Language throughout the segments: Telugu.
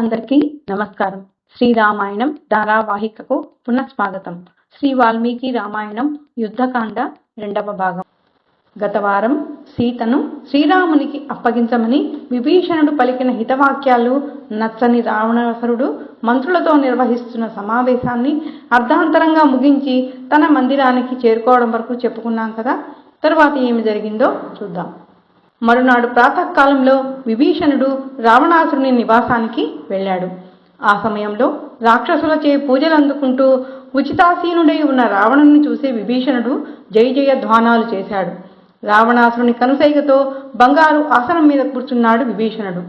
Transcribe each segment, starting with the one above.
అందరికీ నమస్కారం. శ్రీరామాయణం ధారావాహికకు పునఃస్వాగతం. శ్రీ వాల్మీకి రామాయణం యుద్ధకాండ రెండవ భాగం. గత వారం సీతను శ్రీరామునికి అప్పగించమని విభీషణుడు పలికిన హితవాక్యాలు నచ్చని రావణాసురుడు మంత్రులతో నిర్వహిస్తున్న సమావేశాన్ని అర్ధాంతరంగా ముగించి తన మందిరానికి చేరుకోవడం వరకు చెప్పుకున్నాం కదా. తరువాత ఏమి జరిగిందో చూద్దాం. మరునాడు ప్రాతకాలంలో విభీషణుడు రావణాసురుని నివాసానికి వెళ్ళాడు. ఆ సమయంలో రాక్షసులచే పూజలు అందుకుంటూ ఉచితాసీనుడై ఉన్న రావణుని చూసి విభీషణుడు జయ జయ ధ్వానాలు చేశాడు. రావణాసురుని కనుసైగతో బంగారు ఆసనం మీద కూర్చున్నాడు విభీషణుడు.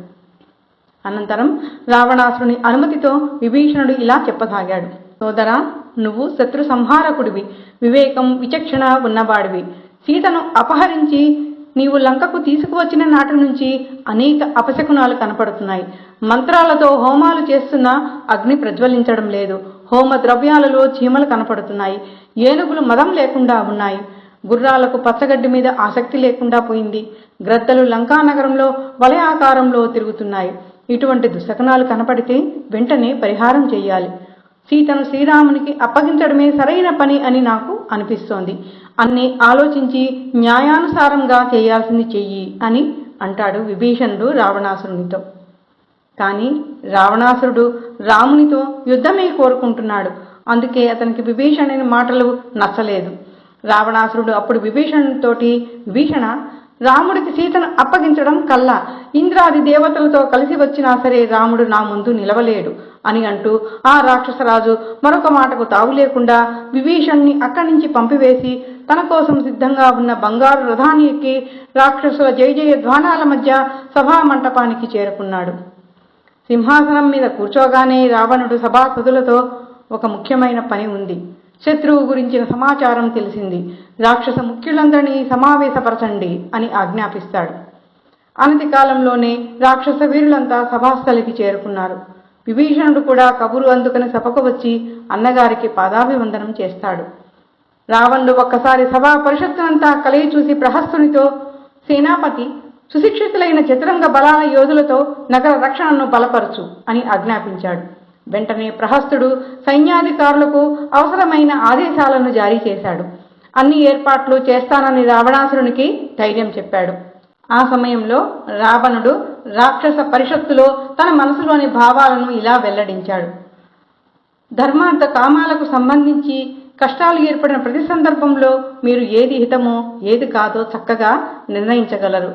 అనంతరం రావణాసురుని అనుమతితో విభీషణుడు ఇలా చెప్పసాగాడు. సోదరా నువ్వు శత్రు సంహారకుడివి. వివేకం విచక్షణ ఉన్నవాడివి. సీతను అపహరించి నీవు లంకకు తీసుకువచ్చిన నాటి నుంచి అనేక అపశకునాలు కనపడుతున్నాయి. మంత్రాలతో హోమాలు చేస్తున్న అగ్ని ప్రజ్వలించడం లేదు. హోమ ద్రవ్యాలలో చీమలు కనపడుతున్నాయి. ఏనుగులు మదం లేకుండా ఉన్నాయి. గుర్రాలకు పచ్చగడ్డి మీద ఆసక్తి లేకుండా పోయింది. గ్రద్దలు లంకానగరంలో వలయాకారంలో తిరుగుతున్నాయి. ఇటువంటి దుశకనాలు కనపడితే వెంటనే పరిహారం చేయాలి. సీతను శ్రీరామునికి అప్పగించడమే సరైన పని అని నాకు అనిపిస్తోంది. అన్ని ఆలోచించి న్యాయానుసారంగా చేయాల్సింది చెయ్యి అని అంటాడు విభీషణుడు రావణాసురునితో. కానీ రావణాసురుడు రామునితో యుద్ధమే కోరుకుంటున్నాడు. అందుకే అతనికి విభీషణుని మాటలు నచ్చలేదు. రావణాసురుడు అప్పుడు విభీషణుడితోటి విభీషణ రాముడికి సీతను అప్పగించడం కల్లా. ఇంద్రాది దేవతలతో కలిసి వచ్చినా సరే రాముడు నా ముందు నిలవలేడు అని అంటూ ఆ రాక్షసరాజు మరొక మాటకు తావు లేకుండా విభీషణ్ణి అక్కడి నుంచి పంపివేసి తన కోసం సిద్ధంగా ఉన్న బంగారు రథాన్ని ఎక్కి రాక్షసుల జయ జయ ధ్వానాల మధ్య సభా మంటపానికి చేరుకున్నాడు. సింహాసనం మీద కూర్చోగానే రావణుడు సభాసదులతో ఒక ముఖ్యమైన పని ఉంది. శత్రువు గురించిన సమాచారం తెలిసింది. రాక్షస ముఖ్యులందరినీ సమావేశపరచండి అని ఆజ్ఞాపిస్తాడు. అనతి కాలంలోనే రాక్షస వీరులంతా సభాస్థలికి చేరుకున్నారు. విభీషణుడు కూడా కబురు అందుకుని సభకు వచ్చి అన్నగారికి పాదాభివందనం చేస్తాడు. రావణుడు ఒక్కసారి సభా పరిషత్తునంతా కలిగి చూసి ప్రహస్తునితో సేనాపతి సుశిక్షితులైన చతురంగ బలాల యోధులతో నగర రక్షణను బలపరచు అని ఆజ్ఞాపించాడు. వెంటనే ప్రహస్తుడు సైన్యాధికారులకు అవసరమైన ఆదేశాలను జారీ చేశాడు. అన్ని ఏర్పాట్లు చేస్తానని రావణాసురునికి ధైర్యం చెప్పాడు. ఆ సమయంలో రావణుడు రాక్షస పరిషత్తులో తన మనసులోని భావాలను ఇలా వెల్లడించాడు. ధర్మార్థ కామాలకు సంబంధించి కష్టాలు ఏర్పడిన ప్రతి సందర్భంలో మీరు ఏది హితమో ఏది కాదో చక్కగా నిర్ణయించగలరు.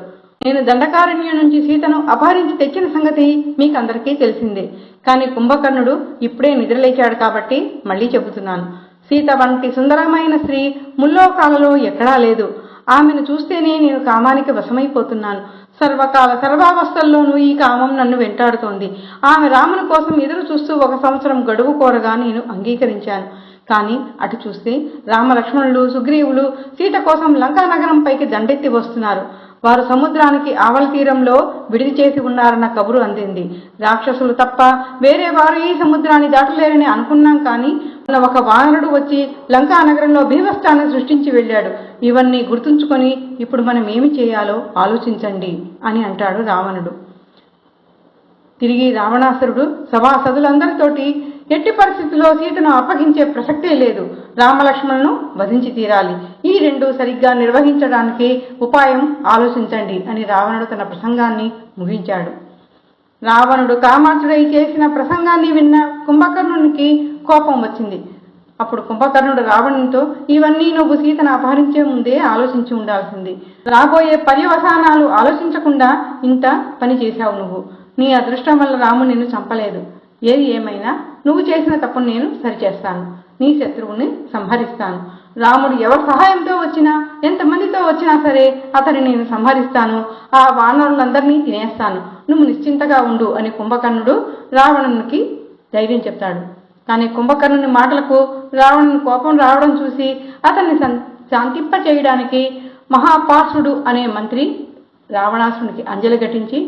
నేను దండకారణ్యం నుంచి సీతను అపహరించి తెచ్చిన సంగతి మీకందరికీ తెలిసిందే. కానీ కుంభకర్ణుడు ఇప్పుడే నిద్రలేచాడు కాబట్టి మళ్ళీ చెబుతున్నాను. సీత వంటి సుందరమైన స్త్రీ ముల్లోకాలలో ఎక్కడా లేదు. ఆమెను చూస్తేనే నేను కామానికి వశమైపోతున్నాను. సర్వకాల సర్వావస్థల్లోనూ ఈ కామం నన్ను వెంటాడుతోంది. ఆమె రాముని కోసం ఎదురు చూస్తూ ఒక సంవత్సరం గడువు కోరగా నేను అంగీకరించాను. కానీ అటు చూస్తే రామలక్ష్మణులు సుగ్రీవులు సీత కోసం లంకా నగరం పైకి దండెత్తి వస్తున్నారు. వారు సముద్రానికి ఆవల తీరంలో విడిది చేసి ఉన్నారన్న కబురు అందింది. రాక్షసులు తప్ప వేరే వారు ఈ సముద్రాన్ని దాటలేరని అనుకున్నాం కానీ ఒక వానరుడు వచ్చి లంకా నగరంలో భీమస్థాన్ని సృష్టించి వెళ్ళాడు. ఇవన్నీ గుర్తుంచుకొని ఇప్పుడు మనం ఏమి చేయాలో ఆలోచించండి అని అంటాడు రావణుడు. తిరిగి రావణాసురుడు సభాసదులందరితోటి ఎట్టి పరిస్థితుల్లో సీతను అప్పగించే ప్రసక్తే లేదు. రామలక్ష్మణులను వధించి తీరాలి. ఈ రెండు సరిగ్గా నిర్వహించడానికి ఉపాయం ఆలోచించండి అని రావణుడు తన ప్రసంగాన్ని ముగించాడు. రావణుడు కామార్చుడై చేసిన ప్రసంగాన్ని విన్న కుంభకర్ణునికి కోపం వచ్చింది. అప్పుడు కుంభకర్ణుడు రావణునితో ఇవన్నీ నువ్వు సీతను అపహరించే ముందే ఆలోచించి ఉండాల్సింది. రాబోయే పర్యవసానాలు ఆలోచించకుండా ఇంత పని చేశావు నువ్వు. నీ అదృష్టం వల్ల రాము నిన్ను చంపలేదు. ఏది ఏమైనా నువ్వు చేసిన తప్పును నేను సరిచేస్తాను. నీ శత్రువుని సంహరిస్తాను. రాముడు ఎవరి సహాయంతో వచ్చినా ఎంతమందితో వచ్చినా సరే అతని నేను సంహరిస్తాను. ఆ వానరులందరినీ తినేస్తాను. నువ్వు నిశ్చింతగా ఉండు అని కుంభకర్ణుడు రావణునికి ధైర్యం చెప్తాడు. కానీ కుంభకర్ణుని మాటలకు రావణుని కోపం రావడం చూసి అతన్ని శాంతింప చేయడానికి మహాపాసుడు అనే మంత్రి రావణాసునికి అంజలి ఘటించి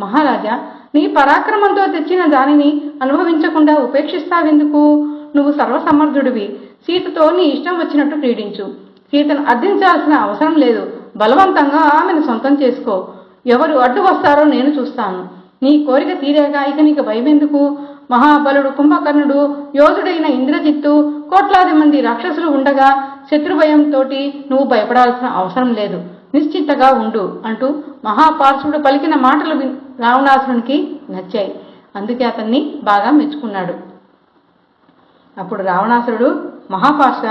మహారాజా నీ పరాక్రమంతో తెచ్చిన దానిని అనుభవించకుండా ఉపేక్షిస్తావెందుకు? నువ్వు సర్వసమర్థుడివి. సీతతో నీ ఇష్టం వచ్చినట్టు క్రీడించు. సీతను అర్థించాల్సిన అవసరం లేదు. బలవంతంగా ఆమెను సొంతం చేసుకో. ఎవరు అడ్డు వస్తారో నేను చూస్తాను. నీ కోరిక తీరాక ఇక నీకు భయమెందుకు? మహాబలుడు కుంభకర్ణుడు యోధుడైన ఇంద్రజిత్తు కోట్లాది మంది రాక్షసులు ఉండగా శత్రుభయంతో నువ్వు భయపడాల్సిన అవసరం లేదు. నిశ్చింతగా ఉండు అంటూ మహాపార్శ్వుడు పలికిన మాటలు రావణాసురునికి నచ్చాయి. అందుకే అతన్ని బాగా మెచ్చుకున్నాడు. అప్పుడు రావణాసురుడు మహాపాష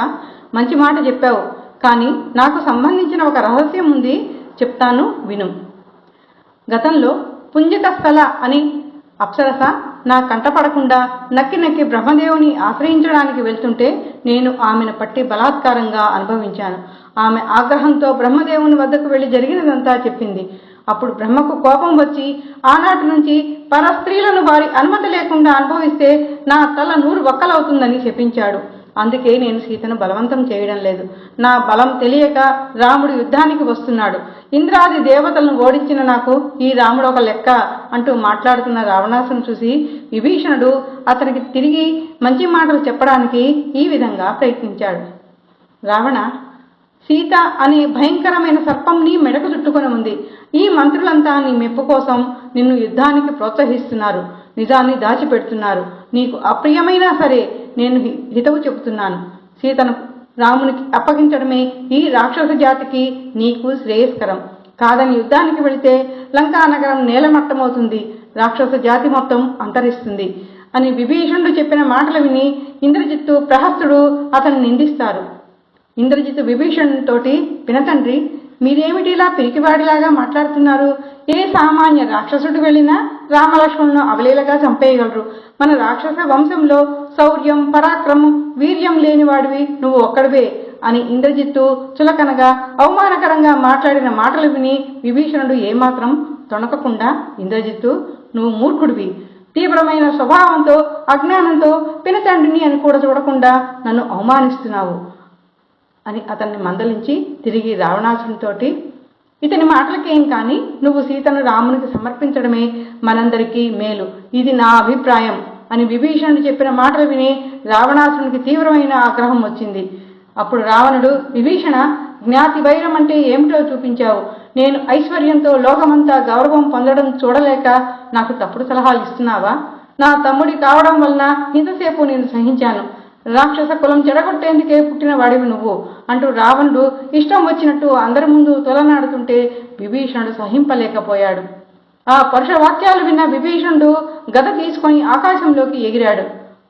మంచి మాట చెప్పావు. కానీ నాకు సంబంధించిన ఒక రహస్యం ఉంది. చెప్తాను విను. గతంలో పుంజిక స్థల అని అప్సరస నా కంటపడకుండా నక్కి నక్కి బ్రహ్మదేవుని ఆశ్రయించడానికి వెళ్తుంటే నేను ఆమెను పట్టి బలాత్కారంగా అనుభవించాను. ఆమె ఆగ్రహంతో బ్రహ్మదేవుని వద్దకు వెళ్ళి జరిగినదంతా చెప్పింది. అప్పుడు బ్రహ్మకు కోపం వచ్చి ఆనాటి నుంచి పరస్త్రీలను వారి అనుమతి లేకుండా అనుభవిస్తే నా తల నూరు ఒక్కలవుతుందని శపించాడు అందుకే నేను సీతను బలవంతం చేయడం లేదు. నా బలం తెలియక రాముడు యుద్ధానికి వస్తున్నాడు. ఇంద్రాది దేవతలను ఓడించిన నాకు ఈ రాముడు ఒక లెక్క అంటూ మాట్లాడుతున్న రావణాసును చూసి విభీషణుడు అతనికి తిరిగి మంచి మాటలు చెప్పడానికి ఈ విధంగా ప్రయత్నించాడు. రావణ సీత అనే భయంకరమైన సర్పంని మెడకు చుట్టుకొని ఉంది. ఈ మంత్రులంతా నీ మెప్పు కోసం నిన్ను యుద్ధానికి ప్రోత్సహిస్తున్నారు. నిజాన్ని దాచిపెడుతున్నారు. నీకు అప్రియమైనా సరే నేను హి- హితవు చెబుతున్నాను. సీతను రామునికి అప్పగించడమే ఈ రాక్షస జాతికి నీకు శ్రేయస్కరం. కాదని యుద్ధానికి వెళితే లంకా నగరం నేలమట్టమవుతుంది. రాక్షస జాతి మొత్తం అంతరిస్తుంది. అని విభీషణుడు చెప్పిన మాటలు విని ఇంద్రజిత్తు ప్రహస్తుడు అతన్ని నిందిస్తారు. ఇంద్రజిత్ విభీషణ్ తోటి పినతండ్రి మీరేమిటి ఇలా పిరికివాడిలాగా మాట్లాడుతున్నారు? ఏ సామాన్య రాక్షసుడు వెళ్ళినా రామలక్ష్మణులను అవలీలగా చంపేయగలరు. మన రాక్షస వంశంలో శౌర్యం పరాక్రమం వీర్యం లేనివాడివి నువ్వు ఒక్కడివే అని ఇంద్రజిత్తు చులకనగా అవమానకరంగా మాట్లాడిన మాటలు విని విభీషణుడు ఏమాత్రం తొణకకుండా ఇంద్రజిత్తు నువ్వు మూర్ఖుడివి. తీవ్రమైన స్వభావంతో అజ్ఞానంతో పినతండ్రిని అని కూడా చూడకుండా నన్ను అవమానిస్తున్నావు. అని అతన్ని మందలించి తిరిగి రావణాసునితోటి ఇతని మాటలకేం కానీ నువ్వు సీతను రామునికి సమర్పించడమే మనందరికీ మేలు. ఇది నా అభిప్రాయం అని విభీషణుడు చెప్పిన మాటలు విని రావణాసునికి తీవ్రమైన ఆగ్రహం వచ్చింది. అప్పుడు రావణుడు విభీషణ జ్ఞాతి వైరం అంటే ఏమిటో చూపించావు? నేను ఐశ్వర్యంతో లోకమంతా గౌరవం పొందడం చూడలేక నాకు తప్పుడు సలహాలు ఇస్తున్నావా? నా తమ్ముడి కావడం వలన ఇంతసేపు నేను సహించాను. రాక్షస కులం చెడగొట్టేందుకే పుట్టిన వాడివి నువ్వు అంటూ రావణుడు ఇష్టం వచ్చినట్టు అందరి ముందు తొలనాడుతుంటే విభీషణుడు సహింపలేకపోయాడు. ఆ పరుష వాక్యాలు విన్న విభీషణుడు గద తీసుకొని ఆకాశంలోకి ఎగిరాడు.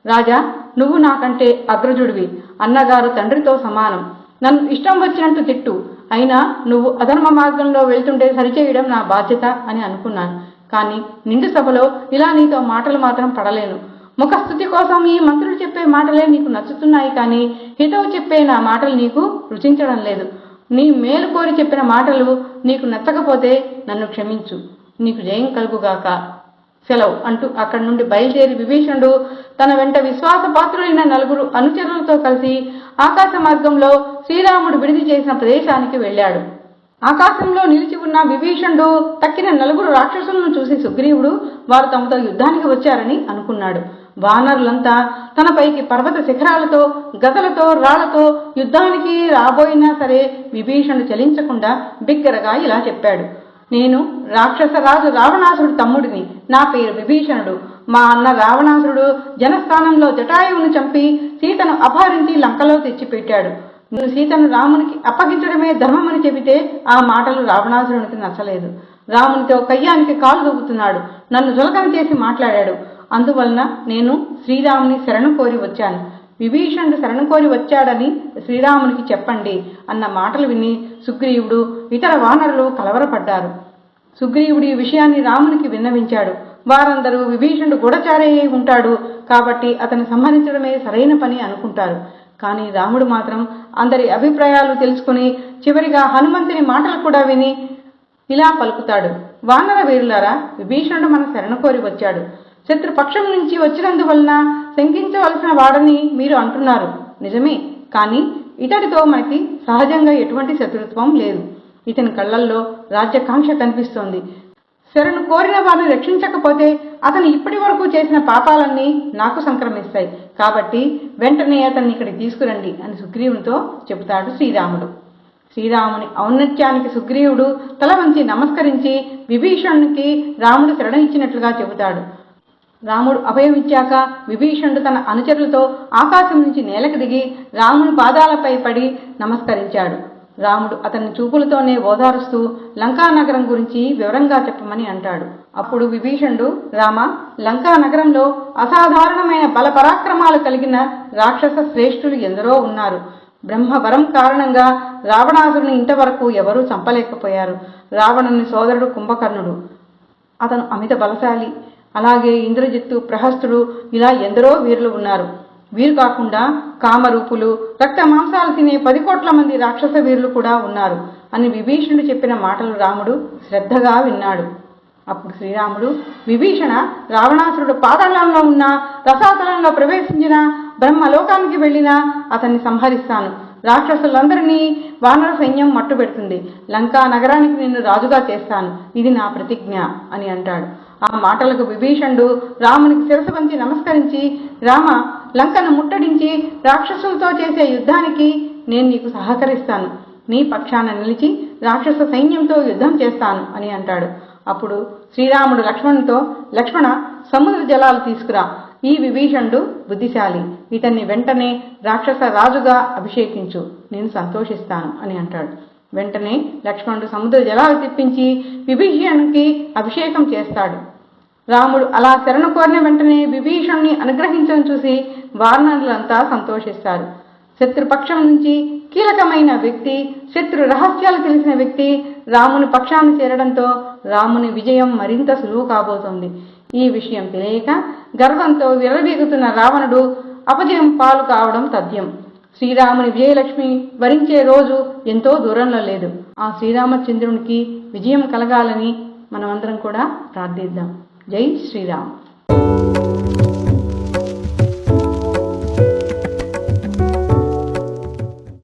రాజా నువ్వు నాకంటే అగ్రజుడివి. అన్నగారు తండ్రితో సమానం. నన్ను ఇష్టం వచ్చినట్టు తిట్టు. అయినా నువ్వు అధర్మ మార్గంలో వెళ్తుంటే సరిచేయడం నా బాధ్యత అని అనుకున్నాను. కానీ నిండు సభలో ఇలా నీతో మాటలు మాత్రం పడలేను. ముఖస్థుతి కోసం ఈ మంత్రులు చెప్పే మాటలే నీకు నచ్చుతున్నాయి కానీ హితవు చెప్పే నా మాటలు నీకు రుచించడం లేదు. నీ మేలు కోరి చెప్పిన మాటలు నీకు నచ్చకపోతే నన్ను క్షమించు. నీకు జయం కలుగుగాక. సెలవు అంటూ అక్కడి నుండి బయలుదేరి విభీషణుడు తన వెంట విశ్వాసపాత్రులైన నలుగురు అనుచరులతో కలిసి ఆకాశ మార్గంలో శ్రీరాముడు విడిది చేసిన ప్రదేశానికి వెళ్ళాడు. ఆకాశంలో నిలిచి ఉన్న విభీషణుడు తక్కిన నలుగురు రాక్షసులను చూసి సుగ్రీవుడు వారు తమతో యుద్ధానికి వచ్చారని అనుకున్నాడు. వానరులంతా తనపైకి పర్వత శిఖరాలతో గదలతో రాళ్ళతో యుద్ధానికి రాబోయినా సరే విభీషణుడు చలించకుండా బిగ్గరగా ఇలా చెప్పాడు. నేను రాక్షసరాజు రావణాసురుడు తమ్ముడిని. నా పేరు విభీషణుడు. మా అన్న రావణాసురుడు జనస్థానంలో జటాయువును చంపి సీతను అపహరించి లంకలో తెచ్చిపెట్టాడు. నువ్వు సీతను రామునికి అప్పగించడమే ధర్మమని చెబితే ఆ మాటలు రావణాసురునికి నచ్చలేదు. రామునితో కయ్యానికి కాలు దూకుతున్నాడు. నన్ను జులకన చేసి మాట్లాడాడు. అందువలన నేను శ్రీరాముని శరణు కోరి వచ్చాను. విభీషణుడు శరణు కోరి వచ్చాడని శ్రీరామునికి చెప్పండి అన్న మాటలు విని సుగ్రీవుడు ఇతర వానరులు కలవరపడ్డారు. సుగ్రీవుడు ఈ విషయాన్ని రామునికి విన్నవించాడు. వారందరూ విభీషణుడు గూఢచారి ఉంటాడు కాబట్టి అతను సంహరించడమే సరైన పని అనుకుంటారు. కానీ రాముడు మాత్రం అందరి అభిప్రాయాలు తెలుసుకుని చివరిగా హనుమంతుని మాటలు కూడా విని ఇలా పలుకుతాడు. వానర వీరులారా విభీషణుడు మన శరణు కోరి వచ్చాడు. శత్రుపక్షం నుంచి వచ్చినందువలన శంకించవలసిన వాడని మీరు అంటున్నారు. నిజమే. కానీ ఇతడితో మనకి సహజంగా ఎటువంటి శత్రుత్వం లేదు. ఇతని కళ్ళల్లో రాజ్యకాంక్ష కనిపిస్తోంది. శరణు కోరిన వారిని రక్షించకపోతే అతను ఇప్పటి వరకు చేసిన పాపాలన్నీ నాకు సంక్రమిస్తాయి. కాబట్టి వెంటనే అతన్ని ఇక్కడికి తీసుకురండి అని సుగ్రీవునితో చెబుతాడు శ్రీరాముడు. శ్రీరాముని ఔన్నత్యానికి సుగ్రీవుడు తల వంచి నమస్కరించి విభీషణునికి రాముడు శరణిచ్చినట్లుగా చెబుతాడు. రాముడు అభయమిచ్చాక విభీషణుడు తన అనుచరులతో ఆకాశం నుంచి నేలకు దిగి రాముని పాదాలపై పడి నమస్కరించాడు. రాముడు అతని చూపులతోనే ఓదారుస్తూ లంకా నగరం గురించి వివరంగా చెప్పమని అంటాడు. అప్పుడు విభీషణుడు రామ లంకా నగరంలో అసాధారణమైన బల పరాక్రమాలు కలిగిన రాక్షస శ్రేష్ఠులు ఎందరో ఉన్నారు. బ్రహ్మవరం కారణంగా రావణాసురుని ఇంతవరకు ఎవరూ చంపలేకపోయారు. రావణుని సోదరుడు కుంభకర్ణుడు. అతను అమిత బలశాలి. అలాగే ఇంద్రజిత్తు ప్రహస్తుడు ఇలా ఎందరో వీరులు ఉన్నారు. వీరు కాకుండా కామరూపులు రక్త మాంసాలు తినే పది కోట్ల మంది రాక్షస వీరులు కూడా ఉన్నారు అని విభీషణుడు చెప్పిన మాటలు రాముడు శ్రద్ధగా విన్నాడు. అప్పుడు శ్రీరాముడు విభీషణ రావణాసురుడు పాతాళంలో ఉన్న రసాతలంలో ప్రవేశించిన బ్రహ్మలోకానికి వెళ్ళినా అతన్ని సంహరిస్తాను. రాక్షసులందరినీ వానర సైన్యం మట్టుబెడుతుంది. లంకా నగరానికి నిన్ను రాజుగా చేస్తాను. ఇది నా ప్రతిజ్ఞ అని అంటాడు. ఆ మాటలకు విభీషణుడు రామునికి శిరసు వంచి నమస్కరించి రామ లంకను ముట్టడించి రాక్షసులతో చేసే యుద్ధానికి నేను నీకు సహకరిస్తాను. నీ పక్షాన నిలిచి రాక్షస సైన్యంతో యుద్ధం చేస్తాను అని అంటాడు. అప్పుడు శ్రీరాముడు లక్ష్మణుతో లక్ష్మణ సముద్ర జలాలు తీసుకురా. ఈ విభీషణుడు బుద్ధిశాలి. ఇతన్ని వెంటనే రాక్షస రాజుగా అభిషేకించు. నేను సంతోషిస్తాను అని అంటాడు. వెంటనే లక్ష్మణుడు సముద్ర జలాలు తెప్పించి విభీషణునికి అభిషేకం చేస్తాడు. రాముడు అలా శరణు కోరిన వెంటనే విభీషణుని అనుగ్రహించడం చూసి వారణులంతా సంతోషిస్తారు. శత్రుపక్షం నుంచి కీలకమైన వ్యక్తి శత్రు రహస్యాలు తెలిసిన వ్యక్తి రాముని పక్షాన్ని చేరడంతో రాముని విజయం మరింత సులువు కాబోతోంది. ఈ విషయం తెలియక గర్వంతో విరవీగుతున్న రావణుడు అపజయం పాలు కావడం తథ్యం. శ్రీరాముని విజయలక్ష్మి వరించే రోజు ఎంతో దూరంలో లేదు. ఆ శ్రీరామచంద్రునికి విజయం కలగాలని మనమందరం కూడా ప్రార్థిద్దాం. జై శ్రీరామ్.